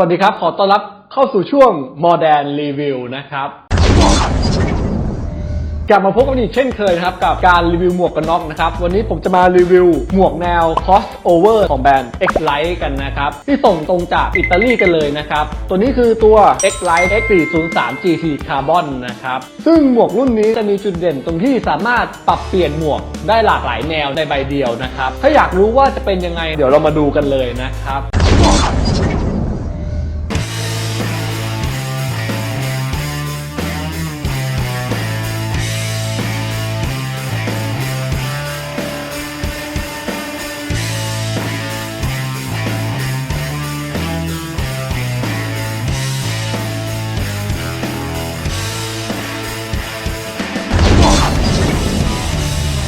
วัสดีครับ ขอต้อนรับเข้าสู่ช่วง Modern Review นะครับ กลับมาพบกันอีกเช่นเคยนะครับ กับการรีวิวหมวกกันน็อกนะครับ วันนี้ผมจะมารีวิวหมวกแนว crossover ของแบรนด์ X Lite กันนะครับ ที่ส่งตรงจากอิตาลีกันเลยนะครับ ตัวนี้คือตัว X Lite X403 GT Carbon นะครับ ซึ่งหมวกรุ่นนี้จะมีจุดเด่นตรงที่สามารถปรับเปลี่ยนหมวกได้หลากหลายแนวในใบเดียวนะครับถ้าอยากรู้ว่าจะเป็นยังไงเดี๋ยวเรามาดูกันเลยนะครับ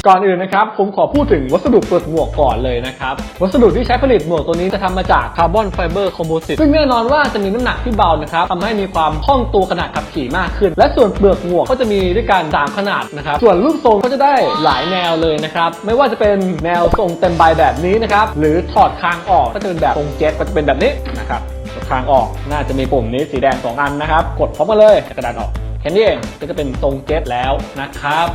ก่อนอื่นนะครับผมขอพูดถึงวัสดุเปิดหมวกก่อนเลยนะครับ วัสดุที่ใช้ผลิตหมวกตัวนี้จะทำมาจากคาร์บอนไฟเบอร์คอมโพสิตซึ่งแน่นอนว่าจะมีน้ำหนักที่เบานะครับทำให้มีความคล่องตัวขนาดขับขี่มากขึ้น และส่วนเปลือกหมวกก็จะมีด้วยกันสามขนาดนะครับส่วนรูปทรงก็จะได้หลายแนวเลยนะครับไม่ว่าจะเป็นแนวทรงเต็มใบแบบนี้นะครับหรือถอดคางออกก็จะเป็นแบบทรงเจ็ตก็จะเป็นแบบนี้นะครับถอดคางออกน่าจะมีปุ่มนี้สีแดงสองอันนะครับกดพร้อมกันเลยกระดานออกแค่นี้เองก็จะเป็นทรงเจ็ตแล้วนะครับ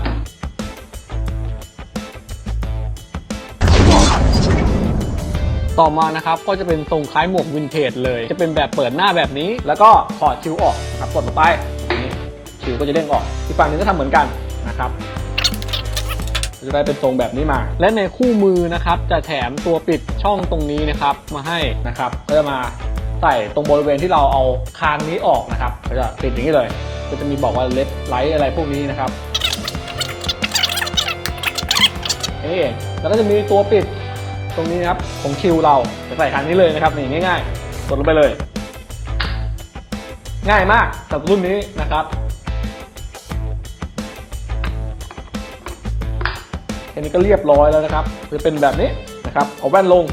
ต่อมานะครับก็จะเป็นทรงคล้ายหมวกวินเทจเลย จะเป็นแบบเปิดหน้าแบบนี้ แล้วก็ถอดชิวออกครับกดลงไปนี่ชิวก็จะเด้งออกอีกฝั่งหนึงก็ทำเหมือนกันนะครับจะได้เป็นทรงแบบนี้มา และในคู่มือนะครับจะแถมตัวปิดช่องตรงนี้นะครับมาให้นะครับก็จะมาใส่ตรงบริเวณที่เราเอาคางนี้ออกนะครับก็จะปิดอย่างนี้เลย ก็จะมีบอกว่าเล d ไลท์อะไรพวกนี้นะครับเองแล้วก็จะมีตัวปิด ตรงนี้นะครับของคิวเราจะใส่ครั้งนี้เลยนะครับนี่ง่ายๆกดลงไปเลย ง่ายมากสำหรับรุ่นนี้นะครับแค่นี้ก็เรียบร้อยแล้วนะครับจะเป็นแบบนี้นะครับเอาแว่นลง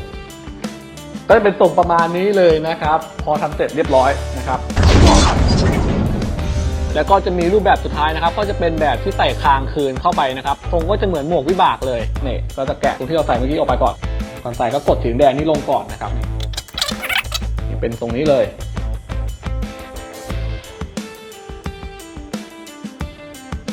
ก็จะเป็นทรงประมาณนี้เลยนะครับ พอทำเสร็จเรียบร้อยนะครับ แล้วก็จะมีรูปแบบสุดท้ายนะครับ ก็จะเป็นแบบที่ใส่คางคืนเข้าไปนะครับทรงก็จะเหมือนหมวกวิบากเลยนี่เราจะแกะตรงที่เราใส่เมื่อกี้ออกไปก่อน ก่อนใส่ก็กดสีแดงนี่ลงก่อนนะครับนี่เป็นตรงนี้เลย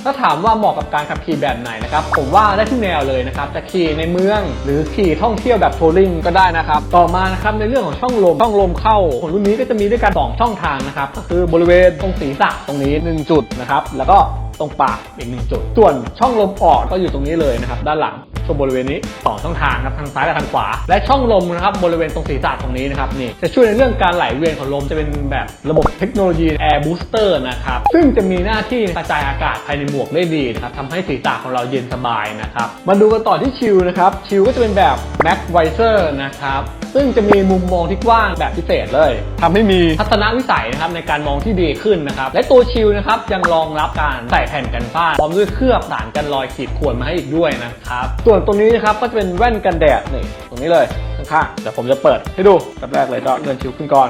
ถ้าถามว่าเหมาะกับการขับขี่แบบไหนนะครับ ผมว่าได้ทุกแนวเลยนะครับ จะขี่ในเมืองหรือขี่ท่องเที่ยวแบบทัวริงก็ได้นะครับ ต่อมานะครับในเรื่องของช่องลมช่องลมเข้าของรุ่นนี้ก็จะมีด้วยกัน2ช่องทางนะครับ ก็คือบริเวณตรงศีรษะตรงนี้ 1 จุดนะครับ แล้วก็ตรงปากอีกหนึ่งจุด ส่วนช่องลมออกก็อยู่ตรงนี้เลยนะครับ ด้านหลัง ช่วงบริเวณนี้สองช่องทางครับทางซ้ายและทางขวา และช่องลมนะครับบริเวณตรงศีรษะตรงนี้นะครับนี่จะช่วยในเรื่องการไหลเวียนของลมจะเป็นแบบระบบเทคโนโลยี Air Booster นะครับซึ่งจะมีหน้าที่กระจายอากาศภายในหมวกได้ดีนะครับทำให้ศีรษะของเราเย็นสบายนะครับมาดูกันต่อที่ชิลนะครับชิลก็จะเป็นแบบ Max Visor นะครับซึ่งจะมีมุมมองที่กว้างแบบพิเศษเลยทำให้มีทัศนวิสัยนะครับในการมองที่ดีขึ้นนะครับ และตัวชิลนะครับยังรองรับการใส่แผ่นกันฝ้าพร้อมด้วยเคลือบสารกันรอยขีดข่วนมาให้อีกด้วยนะครับส่วนตรงนี้นะครับก็จะเป็นแว่นกันแดดนี่ตรงนี้เลยข้างๆเดี๋ยวผมจะเปิดให้ดูแบบแรกเลยก็เลื่อนชิวขึ้นก่อน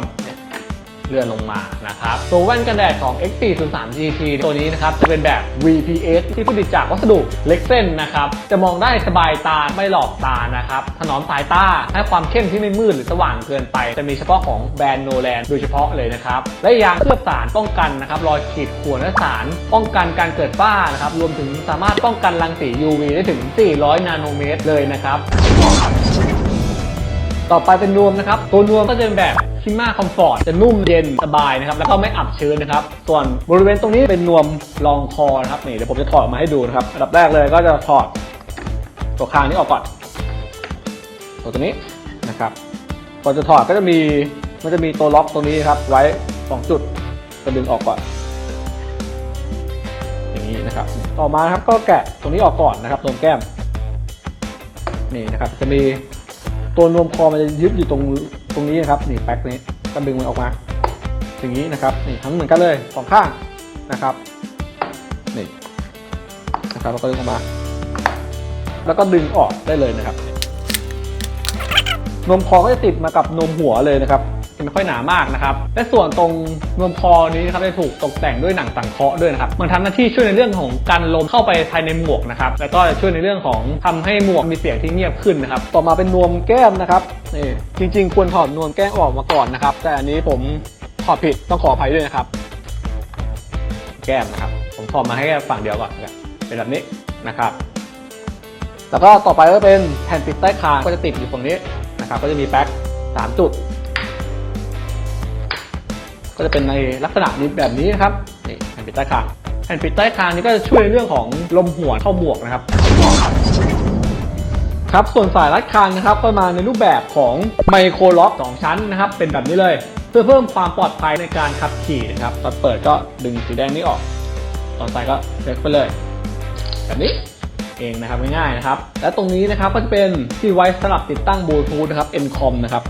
ลื่อนลงมานะครับตัวแว่นกันแดดของ X403 GT ตัวนี้นะครับจะเป็นแบบ VPS ที่ผลิตจากวัสดุเล็กเส้นนะครับจะมองได้สบายตาไม่หลอกตานะครับถนอมสายตาให้ความเข้มที่ไม่มืดหรือสว่างเกินไป จะมีเฉพาะของแบรนด์โนแลนโดยเฉพาะเลยนะครับและยางเคลือบสารป้องกันนะครับรอยขีดข่วนและสารป้องกันการเกิดฝ้านะครับรวมถึงสามารถป้องกันรังสี UV ได้ถึง 400 นาโนเมตรเลยนะครับต่อไปเป็นนวมนะครับ ตัวนวมก็จะเป็นแบบ ชิม่าคอมฟอร์ตจะนุ่มเย็นสบายนะครับแล้วก็ไม่อับชื้นนะครับส่วนบริเวณตรงนี้เป็นนวมรองคอนะครับนี่เดี๋ยวผมจะถอดออกมาให้ดูนะครับอันดับแรกเลยก็จะถอดตัวคางนี้ออกก่อนตัวตัวนี้นะครับก่อนจะถอดก็จะมีมันจะมีตัวล็อกตรงนี้ครับไว้สองจุดจะดึงออกก่อน อย่างนี้นะครับ ต่อมานะครับก็แกะตรงนี้ออกก่อนนะครับตรงแก้มนี่นะครับจะมีตัวนวมคอมันจะยึดอยู่ตรง ตรงนี้นะครับนี่แป๊กนี้ก็ดึงมันออกมา อย่างนี้นะครับนี่ทั้งเหมือนกันเลยสองข้างนะครับนี่นะครับแล้วก็ดึงออกมา แล้วก็ดึงออกได้เลยนะครับ นมคอก็จะติดมากับนมหัวเลยนะครับ จะไม่ค่อยหนามากนะครับ และส่วนตรงนวมคอนี้นะครับจะถูกตกแต่งด้วยหนังสังเคราะห์ด้วยนะครับมันทำหน้าที่ช่วยในเรื่องของการลมเข้าไปภายในหมวกนะครับแล้วก็จะช่วยในเรื่องของทำให้หมวกมีเสียงที่เงียบขึ้นนะครับต่อมาเป็นนวมแก้มนะครับนี่จริง ๆ ควรถอดนวมแก้มออกมาก่อนนะครับ แต่อันนี้ผมถอดผิดต้องขออภัยด้วยนะครับ แก้มนะครับผมถอดมาให้แค่ฝั่งเดียวก่อนเป็นแบบนี้นะครับแล้วก็ต่อไปก็เป็นแผ่นปิดใต้คางก็จะติดอยู่ตรงนี้นะครับ ก็จะมีแป๊กสามจุด ก็จะเป็นในลักษณะนี้แบบนี้นะครับนี่แผ่นปิดใต้คางแผ่นปิดใต้คางนี้ก็จะช่วยเรื่องของลมหัวเข้าหมวกนะครับครับส่วนสายรัดคางนะครับก็มาในรูปแบบของไมโครล็อกสองชั้นนะครับ เป็นแบบนี้เลย เพื่อเพิ่มความปลอดภัยในการขับขี่นะครับตอนเปิดก็ดึงสีแดงนี้ออก ตอนใส่ก็เล็กไปเลย แบบนี้เองนะครับง่ายๆนะครับ และตรงนี้นะครับก็จะเป็นที่ไว้สำหรับติดตั้งบลูทูธนะครับ Encom นะครับ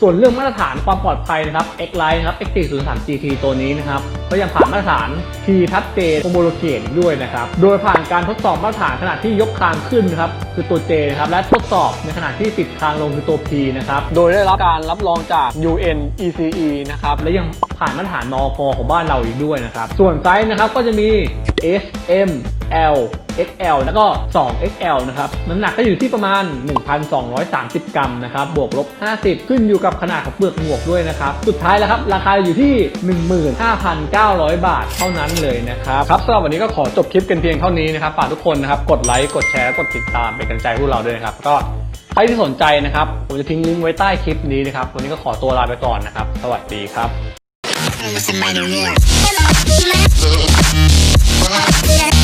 ส่วนเรื่องมาตรฐานความปลอดภัยนะครับ X Line ครับ X 4 0 3 GT ตัวนี้นะครับก็ยังผ่านมาตรฐาน T ทั c เจ Homologate ด้วยนะครับ โดยผ่านการทดสอบมาตรฐานขณะที่ยกคางขึ้นนะครับคือตัว J นะครับและทดสอบในขณะที่ติดคางลงคือตัว P นะครับโดยได้รับการรับรองจาก UN ECE นะครับและยังผ่านมาตรฐานนอกของบ้านเราอีกด้วยนะครับส่วนไซส์นะครับก็จะมี S M L XL แล้วก็ 2XL นะครับน้ำหนักก็อยู่ที่ประมาณ 1,230 กรัมนะครับบวกลบ 50 ขึ้นอยู่กับขนาดของเปลือกหมวกด้วยนะครับ สุดท้ายแล้วครับ ราคาอยู่ที่ 15,900 บาทเท่านั้นเลยนะครับครับสำหรับวันนี้ก็ขอจบคลิปกันเพียงเท่านี้นะครับฝากทุกคนนะครับกดไลค์กดแชร์กดติดตามเป็นกำลังใจให้พวกเราด้วยนะครับก็ใครที่สนใจนะครับผมจะทิ้งลิงก์ไว้ใต้คลิปนี้นะครับวันนี้ก็ขอตัวลาไปก่อนนะครับ สวัสดีครับ With the money, yeah.